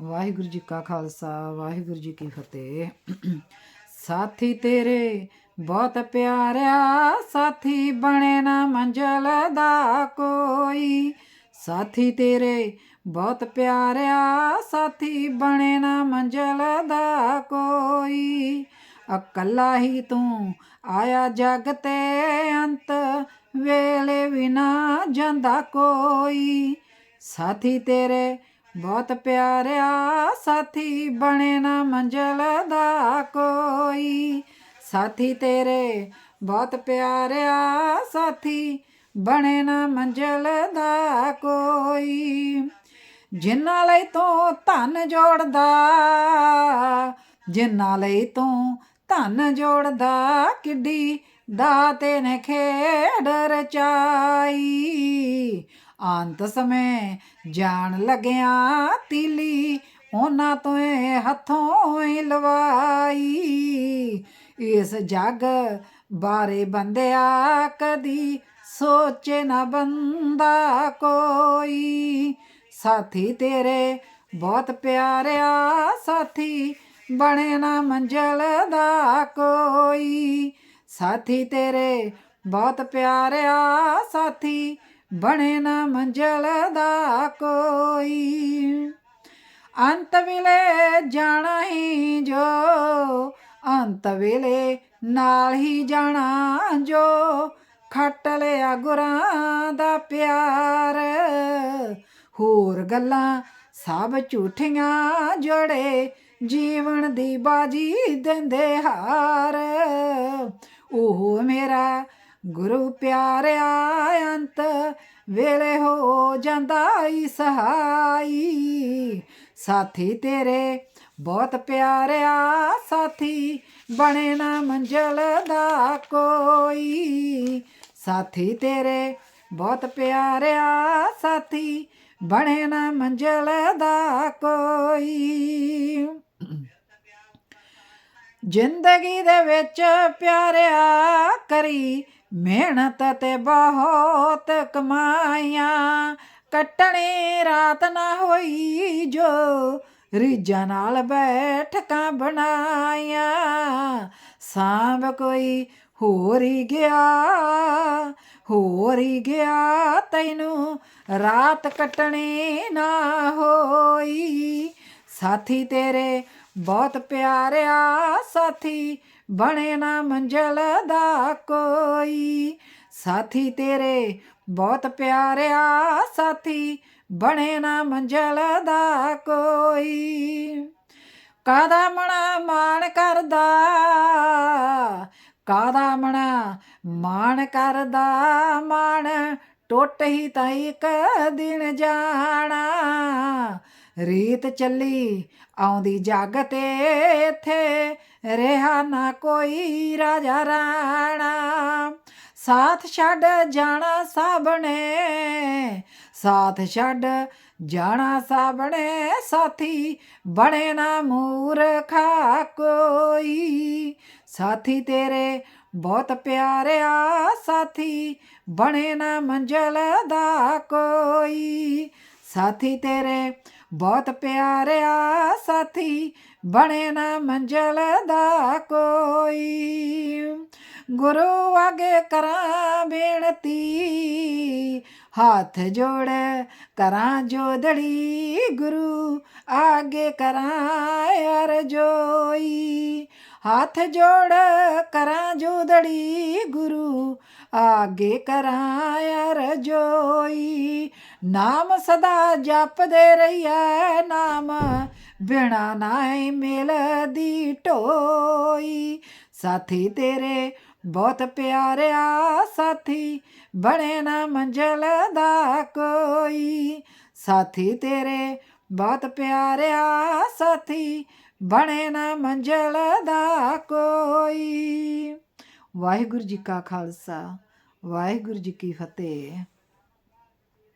ਵਾਹਿਗੁਰੂ ਜੀ ਕਾ ਖਾਲਸਾ, ਵਾਹਿਗੁਰੂ ਜੀ ਕੀ ਫਤਿਹ। ਸਾਥੀ ਤੇਰੇ ਬਹੁਤ ਪਿਆਰਿਆ, ਸਾਥੀ ਬਣੇ ਨਾ ਮੰਜ਼ਲ ਦਾ ਕੋਈ। ਸਾਥੀ ਤੇਰੇ ਬਹੁਤ ਪਿਆਰਿਆ, ਸਾਥੀ ਬਣੇ ਨਾ ਮੰਜ਼ਲ ਦਾ ਕੋਈ। ਇਕੱਲਾ ਹੀ ਤੂੰ ਆਇਆ ਜਗ ਤੇ ਅੰਤ, ਵੇਲੇ ਵਿਨਾ ਜਾਂਦਾ ਕੋਈ। ਸਾਥੀ ਤੇਰੇ ਬਹੁਤ ਪਿਆਰਿਆ ਸਾਥੀ ਬਣੇ ਨਾ ਮੰਜ਼ਲ ਦਾ ਕੋਈ। ਸਾਥੀ ਤੇਰੇ ਬਹੁਤ ਪਿਆਰਿਆ ਸਾਥੀ ਬਣੇ ਨਾ ਮੰਜ਼ਲ ਦਾ ਕੋਈ। ਜਿਨ੍ਹਾਂ ਲਈ ਤੂੰ ਧਨ ਜੋੜਦਾ ਜਿਨ੍ਹਾਂ ਲਈ ਤੂੰ ਧਨ ਜੋੜਦਾ, ਕਿੱਡੀ ਦਾਤੇ ਨੇ ਖੇਡ ਰਚਾਈ। ਅੰਤ ਸਮੇਂ ਜਾਣ ਲੱਗਿਆ ਤੀਲੀ, ਉਹਨਾਂ ਤੋਂ ਹੱਥੋਂ ਹੀ ਲਵਾਈ। ਇਸ ਜੱਗ ਬਾਰੇ ਬੰਦਿਆ ਕਦੀ ਸੋਚੇ ਨਾ ਬੰਦਾ ਕੋਈ। ਸਾਥੀ ਤੇਰੇ ਬਹੁਤ ਪਿਆਰਿਆ, ਸਾਥੀ ਬਣੇ ਨਾ ਮੰਜ਼ਲ ਦਾ ਕੋਈ। ਸਾਥੀ ਤੇਰੇ ਬਹੁਤ ਪਿਆਰਿਆ, ਸਾਥੀ ਬਣੇ ਨਾ ਮੰਜ਼ਲ ਦਾ ਕੋਈ। ਅੰਤ ਵੇਲੇ ਜਾਣਾ ਹੀ ਜੋ, ਅੰਤ ਵੇਲੇ ਨਾਲ ਹੀ ਜਾਣਾ ਜੋ। ਖੱਟ ਲਿਆ ਗੁਰਾਂ ਦਾ ਪਿਆਰ, ਹੋਰ ਗੱਲਾਂ ਸਭ ਝੂਠੀਆਂ ਜੋੜੇ। ਜੀਵਨ ਦੀ ਬਾਜੀ ਦਿੰਦੇ ਹਾਰ, ਉਹ ਮੇਰਾ ਗੁਰੂ ਪਿਆਰਿਆ, ਅੰਤ ਵੇਲੇ ਹੋ ਜਾਂਦਾ ਈ ਸਹਾਈ। ਸਾਥੀ ਤੇਰੇ ਬਹੁਤ ਪਿਆਰਿਆ, ਸਾਥੀ ਬਣੇ ਨਾ ਮੰਜ਼ਲ ਦਾ ਕੋਈ। ਸਾਥੀ ਤੇਰੇ ਬਹੁਤ ਪਿਆਰਿਆ, ਸਾਥੀ ਬਣੇ ਨਾ ਮੰਜ਼ਲ ਦਾ ਕੋਈ। ਜ਼ਿੰਦਗੀ ਦੇ ਵਿੱਚ ਪਿਆਰਿਆ ਕਰੀ ਮਿਹਨਤ ਤੇ ਬਹੁਤ ਕਮਾਈਆਂ, ਕੱਟਣੀ ਰਾਤ ਨਾ ਹੋਈ ਜੋ ਰੀਜਾਂ ਨਾਲ ਬੈਠਕਾਂ ਬਣਾਈਆਂ। ਸਾਂਭ ਕੋਈ ਹੋਰ ਹੀ ਗਿਆ, ਹੋਰ ਹੀ ਗਿਆ, ਤੈਨੂੰ ਰਾਤ ਕੱਟਣੀ ਨਾ ਹੋਈ। ਸਾਥੀ ਤੇਰੇ ਬਹੁਤ ਪਿਆਰਿਆ ਸਾਥੀ, ਬਣੇ ਨਾ ਮੰਜ਼ਲ ਦਾ ਕੋਈ। ਸਾਥੀ ਤੇਰੇ ਬਹੁਤ ਪਿਆਰਿਆ ਸਾਥੀ, ਬਣੇ ਨਾ ਮੰਜ਼ਲ ਦਾ ਕੋਈ। ਕਾਦਾ ਮਣਾ ਮਾਣ ਕਰਦਾ? ਕਾਦਾ ਮਣਾ ਮਾਣ ਕਰਦਾ? ਮਾਣ ਟੁੱਟ ਹੀ ਤਾਂ ਇੱਕ ਦਿਨ ਜਾਣਾ। ਰੀਤ ਚੱਲੀ, ਆਉਂਦੀ ਜੱਗ ਤੇ ਇਥੇ, ਰਿਹਾ ਨਾ ਕੋਈ ਰਾਜਾ ਰਾਣਾ। ਸਾਥ ਛੱਡ ਜਾਣਾ ਸਾਬਣੇ, ਸਾਥ ਛੱਡ ਜਾਣਾ ਸਾਬਣੇ, ਸਾਥੀ ਬਣੇ ਨਾ ਮੂਰਖਾ ਕੋਈ। ਸਾਥੀ ਤੇਰੇ ਬਹੁਤ ਪਿਆਰਿਆ ਸਾਥੀ ਬਣੇ ਨਾ ਮੰਜ਼ਲ ਦਾ ਕੋਈ। ਸਾਥੀ ਤੇਰੇ ਬਹੁਤ ਪਿਆਰਿਆ ਸਾਥੀ ਬਣੇ ਨਾ ਮੰਜ਼ਲ ਦਾ ਕੋਈ। ਗੁਰੂ ਅਗੇ ਕਰਾਂ ਬੇਨਤੀ ਹੱਥ ਜੋੜ ਕਰਾਂ ਜੋਦੜੀ ਗੁਰੂ, ਆਗੇ ਕਰਾਂ ਅਰਜੋਈ ਹੱਥ ਜੋੜ ਕਰਾਂ ਜੋਦੜੀ ਗੁਰੂ, ਆਗੇ ਕਰਾਂ ਅਰਜੋਈ ਨਾਮ ਸਦਾ ਜਪਦੇ ਰਹੀਐ ਨਾਮ, ਬਿਨਾ ਨਾਈ ਮਿਲਦੀ ਢੋਈ ਸਾਥੀ ਤੇਰੇ ਬਹੁਤ ਪਿਆਰਿਆ ਸਾਥੀ, ਬਣੇ ਨਾ ਮੰਜ਼ਲ ਦਾ ਕੋਈ। ਸਾਥੀ ਤੇਰੇ ਬਹੁਤ ਪਿਆਰਿਆ ਸਾਥੀ, ਬਣੇ ਨਾ ਮੰਜ਼ਲ ਦਾ ਕੋਈ। ਵਾਹਿਗੁਰੂ ਜੀ ਕਾ ਖਾਲਸਾ, ਵਾਹਿਗੁਰੂ ਜੀ ਕੀ ਫਤਿਹ।